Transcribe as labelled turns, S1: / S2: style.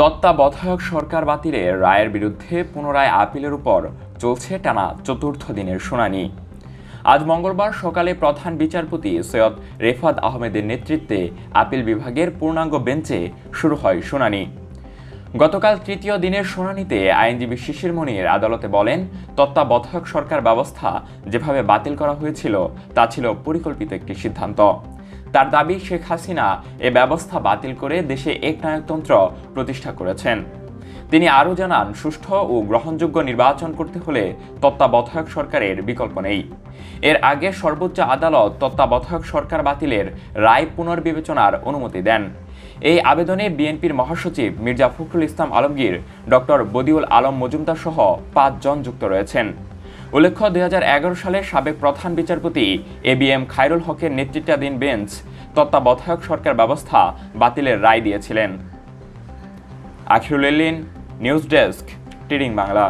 S1: তত্ত্বাবধায়ক সরকার বাতিলে রায়ের বিরুদ্ধে পুনরায় আপিলের উপর চলছে টানা চতুর্থ দিনের শুনানি। আজ মঙ্গলবার সকালে প্রধান বিচারপতি সৈয়দ রেফাত আহমেদের নেতৃত্বে আপিল বিভাগের পূর্ণাঙ্গ বেঞ্চে শুরু হয় শুনানি। গতকাল তৃতীয় দিনের শুনানিতে আইনজীবী শিশির মনির আদালতে বলেন, তত্ত্বাবধায়ক সরকার ব্যবস্থা যেভাবে বাতিল করা হয়েছিল, তা ছিল পরিকল্পিত একটি সিদ্ধান্ত। তার দাবি শেখ হাসিনা এ ব্যবস্থা বাতিল করে দেশে একনায়কতন্ত্র প্রতিষ্ঠা করেছেন। তিনি আরও জানান, সুষ্ঠু ও গ্রহণযোগ্য নির্বাচন করতে হলে তত্ত্বাবধায়ক সরকারের বিকল্প নেই। এর আগে সর্বোচ্চ আদালত তত্ত্বাবধায়ক সরকার বাতিলের রায় পুনর্বিবেচনার অনুমতি দেন। এই আবেদনে বিএনপির মহাসচিব মির্জা ফখরুল ইসলাম আলমগীর, ডক্টর বদিউল আলম মজুমদার সহ পাঁচজন যুক্ত রয়েছেন। উল্লেখ্য, দুই হাজার এগারো সালে সাবেক প্রধান বিচারপতি এ বি এম খায়রুল হকের নেতৃত্বাধীন বেঞ্চ তত্ত্বাবধায়ক সরকার ব্যবস্থা বাতিলের রায় দিয়েছিলেন। আখিরুল নিউজ ডেস্ক, টিডিং বাংলা।